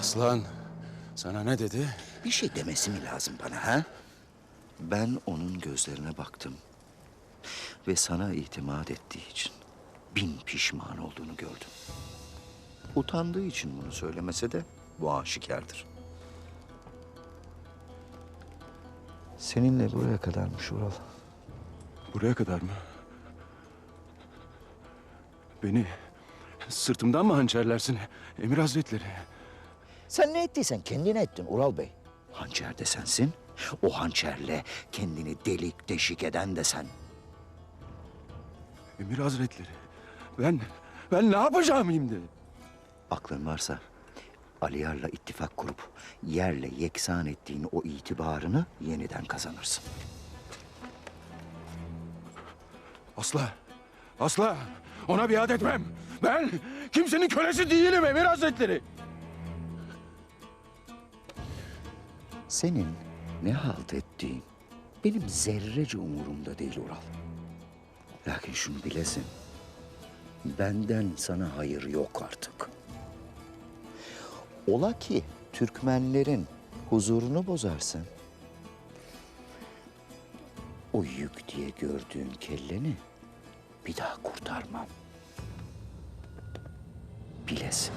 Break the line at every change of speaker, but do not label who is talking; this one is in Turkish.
Aslan sana ne dedi?
Bir şey demesi mi lazım bana ha? Ben onun gözlerine baktım. Ve sana itimat ettiği için bin pişman olduğunu gördüm. Utandığı için bunu söylemese de bu aşikardır. Seninle buraya kadarmış Ural.
Buraya kadar mı? Beni sırtımdan mı hançerlersin Emir Hazretleri?
Sen ne ettiysen kendine ettin Ural Bey. Hançer de sensin. O hançerle kendini delik deşik eden de sen.
Emir Hazretleri ben ben ne yapacağım şimdi?
Aklın varsa Aliyar'la ittifak kurup yerle yeksan ettiğin o itibarını yeniden kazanırsın.
Asla asla ona biat etmem. Ben kimsenin kölesi değilim Emir Hazretleri.
Senin ne halt ettiğin benim zerrece umurumda değil Ural. Lakin şunu bilesin. Benden sana hayır yok artık. Ola ki Türkmenlerin huzurunu bozarsın. O yük diye gördüğün kelleni bir daha kurtarmam. Bilesin.